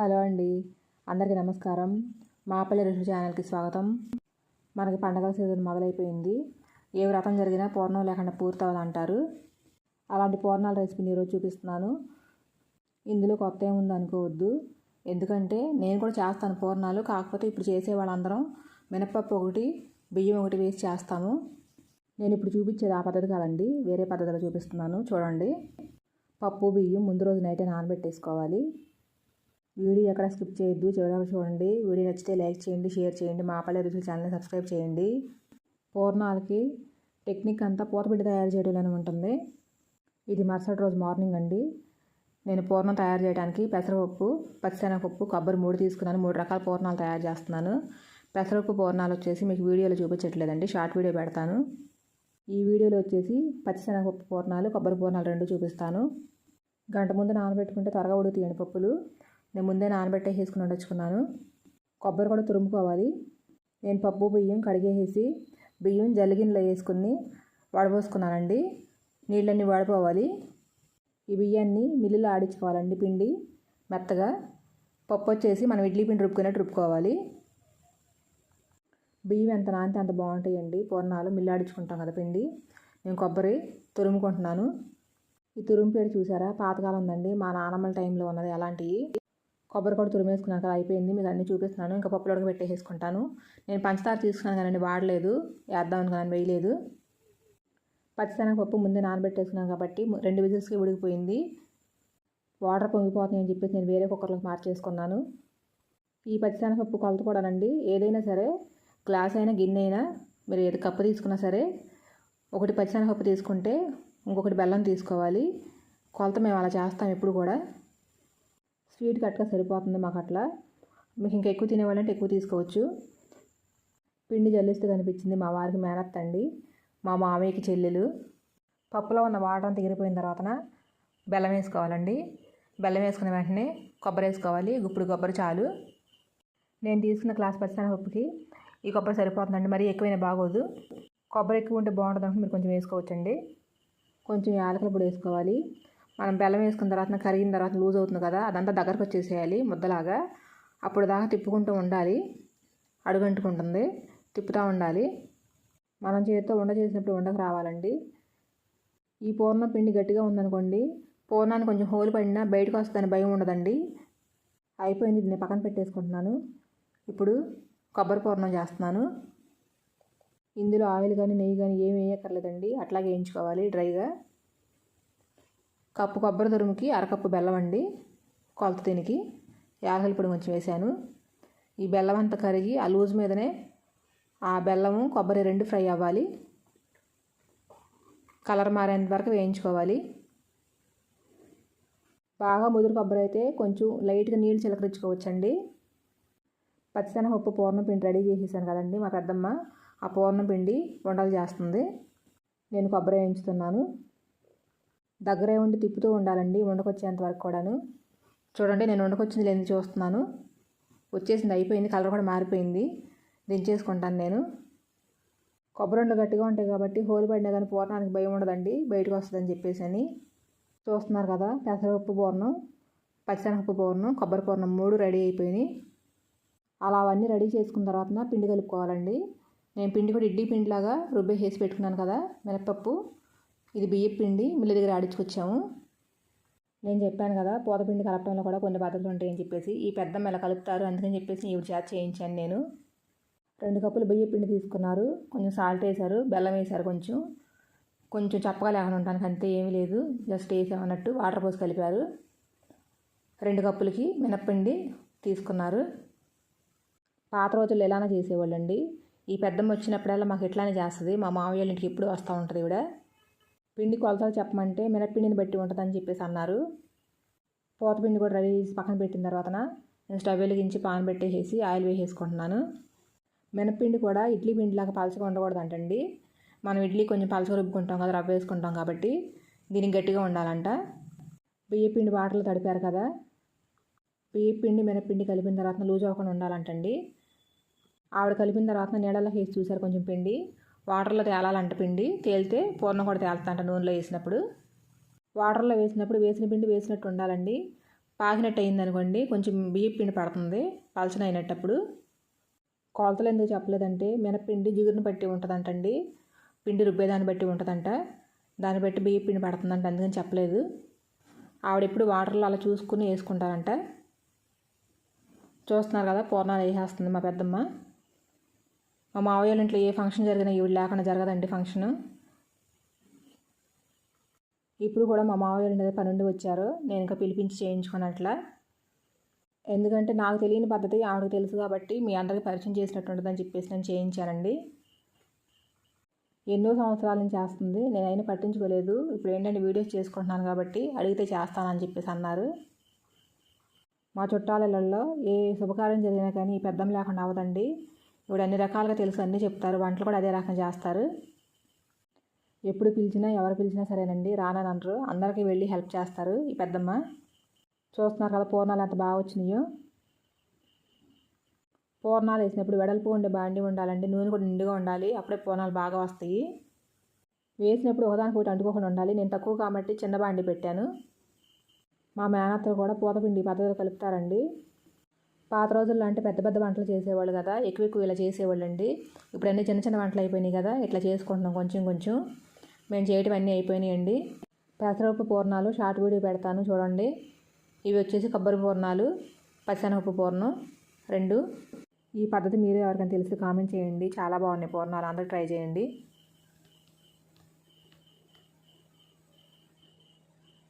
Hello అండి. అందరికీ నమస్కారం. మాపల్లి రుచి ఛానల్కి స్వాగతం. మనకి పండగల సీజన్ మొదలైపోయింది. ఏ వ్రతం జరిగినా పూర్ణం లేకుండా పూర్తవదు అంటారు అలాంటి పూర్ణాల రెసిపీని ఈరోజు చూపిస్తున్నాను. ఇందులో కొత్త ఏముంది అనుకోవద్దు. ఎందుకంటే నేను కూడా చేస్తాను పూర్ణాలు. కాకపోతే ఇప్పుడు చేసే వాళ్ళందరం మినప్పప్పు ఒకటి బియ్యం ఒకటి వేసి చేస్తాము. నేను ఇప్పుడు చూపించేది ఆ పద్ధతి కాదండి. వేరే పద్ధతిలో చూపిస్తున్నాను. చూడండి. పప్పు బియ్యం ముందు రోజు నైటే నానబెట్టేసుకోవాలి. వీడియో ఎక్కడ స్కిప్ చేయొద్దు చివరికి చూడండి. వీడియో నచ్చితే లైక్ చేయండి షేర్ చేయండి. మా పల్లె రుచుల ఛానల్ని సబ్స్క్రైబ్ చేయండి. పూర్ణాలకి టెక్నిక్ అంతా పూతబిడ్డ తయారు చేయడంలోనే ఉంటుంది. ఇది మరుసటి రోజు మార్నింగ్ అండి. నేను పూర్ణం తయారు చేయడానికి పెసరపప్పు పచ్చిశనగపప్పు కొబ్బరి మూడు తీసుకున్నాను. మూడు రకాల పూర్ణాలు తయారు చేస్తున్నాను. పెసరపప్పు పూర్ణాలు వచ్చేసి మీకు వీడియోలో చూపించట్లేదండి. షార్ట్ వీడియో పెడతాను. ఈ వీడియోలో వచ్చేసి పచ్చిశనగపప్పు పూర్ణాలు కొబ్బరి పూర్ణాలు రెండు చూపిస్తాను. గంట ముందు నానబెట్టుకుంటే త్వరగా ఉడుకుతాయండి పప్పులు. నేను ముందే నానబెట్టేసేసుకుని వండుకున్నాను కొబ్బరి కూడా తురుముకోవాలి. నేను పప్పు బియ్యం కడిగేసేసి బియ్యం జల్లిగిన్నెలో వేసుకుని వడబోసుకున్నానండి. నీళ్ళన్నీ వడపోవాలి. ఈ బియ్యాన్ని మిల్లులో ఆడించుకోవాలండి పిండి మెత్తగా. పప్పు వచ్చేసి మనం ఇడ్లీ పిండి రుబ్బుకునేట్టు రుబ్బుకోవాలి. బియ్యం ఎంత నానితే అంత బాగుంటాయండి. పూర్ణాలు మిల్లు ఆడించుకుంటాం కదా పిండి. నేను కొబ్బరి తురుముకుంటున్నాను. ఈ తురుము పేరు చూసారా? పాతకాలం ఉందండి. మా నానమ్మల టైంలో ఉన్నది అలాంటివి. కొబ్బరి కూడా తురిమేసుకున్నాక అయిపోయింది. మీకు అన్నీ చూపిస్తున్నాను. ఇంకా పప్పులు ఉడక పెట్టేసుకుంటాను నేను పంచదార తీసుకున్నాను కానీ వాడలేదు. వేద్దాం అనుకున్నాను వేయలేదు. పచ్చిశనగపప్పు ముందే నానబెట్టేసుకున్నాను కాబట్టి రెండు విజిల్స్కి ఉడికిపోయింది. వాటర్ పొంగిపోతుంది అని చెప్పేసి నేను వేరే కుక్కర్లోకి మార్చేసుకున్నాను. ఈ పచ్చిశనగపప్పు కొలత కూడానండి ఏదైనా సరే గ్లాస్ అయినా గిన్నె అయినా మీరు ఏది కప్పు తీసుకున్నా సరే ఒకటి పచ్చిశనగపప్పు తీసుకుంటే ఇంకొకటి బెల్లం తీసుకోవాలి. కొలత మేము అలా చేస్తాం ఎప్పుడు కూడా. స్వీట్ కట్ట సరిపోతుంది మాకు అట్లా. మీకు ఇంకా ఎక్కువ తినేవాళ్ళంటే ఎక్కువ తీసుకోవచ్చు. పిండి జల్లిస్తూ కనిపించింది మా వారికి మేనత్తండి మా మామయ్యకి చెల్లెలు. పప్పులో ఉన్న వాటర్ అంతా ఎగిరిపోయిన తర్వాత బెల్లం వేసుకోవాలండి. బెల్లం వేసుకున్న వెంటనే కొబ్బరి వేసుకోవాలి. గుప్పుడు కొబ్బరి చాలు. నేను తీసుకున్న క్లాస్ పచ్చిశనగపప్పుకి ఈ కొబ్బరి సరిపోతుందండి మరీ ఎక్కువైనా బాగోదు. కొబ్బరి ఎక్కువ ఉంటే బాగుంటుంది అంటే మీరు కొంచెం వేసుకోవచ్చండి. కొంచెం యాలకుల పొడి వేసుకోవాలి. మనం బెల్లం వేసుకున్న తర్వాత కరిగిన తర్వాత లూజ్ అవుతుంది కదా అదంతా దగ్గరకు వచ్చేసేయాలి ముద్దలాగా. అప్పుడు దాకా తిప్పుకుంటూ ఉండాలి. అడుగంటుకుంటుంది. తిప్పుతూ ఉండాలి. మనం చేతితో వండ చేసినప్పుడు వండకు రావాలండి. ఈ పూర్ణ పిండి గట్టిగా ఉందనుకోండి పూర్ణాన్ని కొంచెం హోల్ పడినా బయటకు వస్తుందని భయం ఉండదండి. అయిపోయింది దీన్ని పక్కన పెట్టేసుకుంటున్నాను. ఇప్పుడు కొబ్బరి పూర్ణం చేస్తున్నాను. ఇందులో ఆయిల్ కానీ నెయ్యి కానీ ఏమి వేయక్కర్లేదండి. అట్లాగే వేయించుకోవాలి డ్రైగా. కప్పు కొబ్బరి తురుముకి అరకప్పు బెల్లం అండి కొలత దీనికి. యాలకుల పొడి కొంచెం వేసాను ఈ బెల్లం అంతా కరిగి ఆ లూజ్ మీదనే ఆ బెల్లము కొబ్బరి రెండు ఫ్రై అవ్వాలి. కలర్ మారేంత వరకు వేయించుకోవాలి. బాగా ముదురు కొబ్బరి అయితే కొంచెం లైట్గా నీళ్ళు చిలకరించుకోవచ్చండి. పచ్చిశనగపప్పు పూర్ణం పిండి రెడీ చేసేసాను కదండి మా పెద్దమ్మ. ఆ పూర్ణం పిండి వంటలు చేస్తుంది. నేను కొబ్బరి వేయించుతున్నాను. దగ్గరే ఉండి తిప్పుతూ ఉండాలండి వండకొచ్చేంత వరకు కూడాను. చూడండి నేను ఉండకొచ్చింది లేని చూస్తున్నాను. వచ్చేసింది అయిపోయింది కలర్ కూడా మారిపోయింది. దించేసుకుంటాను నేను. కొబ్బరి గట్టిగా ఉంటాయి కాబట్టి హోల్ పడినా కానీ పూర్ణానికి భయం ఉండదండి. బయటకు వస్తుందని చెప్పేసి అని చూస్తున్నారు కదా పెసరపప్పు పూర్ణం పచ్చిశనగపప్పు పూర్ణం కొబ్బరి పూర్ణం మూడు రెడీ అయిపోయినాయి. అలా అవన్నీ రెడీ చేసుకున్న తర్వాత పిండి కలుపుకోవాలండి. నేను పిండి కూడా ఇడ్లీ పిండిలాగా రుబ్బేసేసి పెట్టుకున్నాను కదా మినపప్పు ఇది బియ్యం పిండి మిల్లి దగ్గర ఆడించుకొచ్చాము. నేను చెప్పాను కదా పూతపిండి కలపడంలో కూడా కొన్ని పద్ధతులు ఉంటాయని చెప్పేసి. ఈ పెద్ద మెల కలుపుతారు అందుకని చెప్పేసి ఈవిడ చేత చేయించాను నేను. రెండు కప్పులు బియ్య పిండి తీసుకున్నారు. కొంచెం సాల్ట్ వేశారు బెల్లం వేశారు కొంచెం. కొంచెం చప్పగా లేకుండా ఉండడానికి అంతే ఏమీ లేదు. జస్ట్ వేసామన్నట్టు వాటర్ పోసి కలిపారు. రెండు కప్పులకి మినప్పిండి తీసుకున్నారు. పాత రోజుల్లో ఎలానే చేసేవాళ్ళండి. ఈ పెద్దమ్మ వచ్చినప్పుడల్లా మాకు ఎట్లానే చేస్తుంది. మా మామయ్య ఇంటికి ఎప్పుడు వస్తూ ఉంటుంది ఇవిడ పిండి కొలతలు చెప్పమంటే మినప్పిండిని బట్టి ఉంటుందని చెప్పేసి అన్నారు. పిండి కూడా రెడీ చేసి పక్కన పెట్టిన తర్వాత నేను స్టవ్ వెలిగించి పాన్ పెట్టేసి ఆయిల్ వేసేసుకుంటున్నాను. మినప్పిండి కూడా ఇడ్లీ పిండిలాగా పలచగా ఉండకూడదు అంటండి మనం ఇడ్లీ కొంచెం పలచగా రుబ్బుకుంటాం కదా రవ్వ వేసుకుంటాం కాబట్టి దీనికి గట్టిగా ఉండాలంట. బియ్యపిండి వాటర్లో తడిపారు కదా బియ్యపిండి మినప్పిండి కలిపిన తర్వాత లూజ్ అవ్వకుండా ఉండాలంటండి. ఆవిడ కలిపిన తర్వాత నీళ్ళలో వేసి చూశారు కొంచెం పిండి. వాటర్లో తేలాలంట పిండి. తేలితే పూర్ణం కూడా తేలుతుంట నూనెలో వేసినప్పుడు. వాటర్లో వేసినప్పుడు వేసిన పిండి వేసినట్టు ఉండాలండి. పాకినట్టు అయింది అనుకోండి కొంచెం బియ్యం పిండి పడుతుంది పలచన అయినట్టప్పుడు. కొలతలు ఎందుకు చెప్పలేదంటే మినపిండి జిగురుని బట్టి ఉంటుందంటండి. పిండి రుబ్బేదాన్ని బట్టి ఉంటుందంట. దాన్ని బట్టి బియ్యం పిండి పడుతుందంట అందుకని చెప్పలేదు. ఆవిడ ఎప్పుడు వాటర్లో అలా చూసుకుని వేసుకుంటారంట. చూస్తున్నారు కదా పూర్ణాలు వేసేస్తుంది మా పెద్దమ్మ. మా మావయ్య వాళ్ళ ఇంట్లో ఏ ఫంక్షన్ జరిగినా ఈవిడ లేకుండా జరగదండి ఫంక్షను. ఇప్పుడు కూడా మా మావయ్య వాళ్ళ ఇంటి పనుండి వచ్చారు. నేను ఇంకా పిలిపించి చేయించుకున్నట్లా ఎందుకంటే నాకు తెలియని పద్ధతి ఆవిడకి తెలుసు కాబట్టి మీ అందరికీ పరిచయం చేసినట్టు ఉంటుందని చెప్పేసి నేను చేయించానండి. ఎన్నో సంవత్సరాల నుంచి చేస్తుంది. నేనైనా పట్టించుకోలేదు. ఇప్పుడు ఏంటంటే వీడియోస్ చేసుకుంటున్నాను కాబట్టి అడిగితే చేస్తానని చెప్పేసి అన్నారు. మా చుట్టాలలో ఏ శుభకార్యం జరిగినా కానీ ఈ పెద్దం లేకుండా అవ్వదండి. ఇప్పుడు అన్ని రకాలుగా తెలుసు అన్నీ చెప్తారు. వంటలు కూడా అదే రకం చేస్తారు. ఎప్పుడు పిలిచినా ఎవరు పిలిచినా సరేనండి. రానని అంటారు అందరికీ వెళ్ళి హెల్ప్ చేస్తారు ఈ పెద్దమ్మ. చూస్తున్నారు కదా పూర్ణాలు ఎంత బాగా వచ్చినాయో. పూర్ణాలు వేసినప్పుడు వెడల్పు ఉండే బాండి ఉండాలండి. నూనె కూడా నిండుగా ఉండాలి. అప్పుడే పూర్ణాలు బాగా వస్తాయి. వేసినప్పుడు ఒకదానికి ఒకటి అంటుకోకుండా ఉండాలి. నేను తక్కువ కాబట్టి చిన్న బాండి పెట్టాను. మా మేనత్తలు కూడా పూతపిండి పద్ధతిలో కలుపుతారండి. పాత రోజుల్లో అంటే పెద్ద పెద్ద వంటలు చేసేవాళ్ళు కదా ఎక్కువ ఎక్కువ ఇలా చేసేవాళ్ళు అండి ఇప్పుడు అన్నీ చిన్న చిన్న వంటలు అయిపోయినాయి కదా ఇట్లా చేసుకుంటున్నాం కొంచెం కొంచెం. మేము చేయటం అన్నీ అయిపోయినాయండి. పెసరపప్పు పూర్ణాలు షార్ట్ వీడియో పెడతాను చూడండి. ఇవి వచ్చేసి కొబ్బరి పూర్ణాలు పచ్చనపప్పు పూర్ణం రెండు. ఈ పద్ధతి మీరు ఎవరికైనా తెలిసి కామెంట్ చేయండి. చాలా బాగున్నాయి పూర్ణాలు అందరూ ట్రై చేయండి.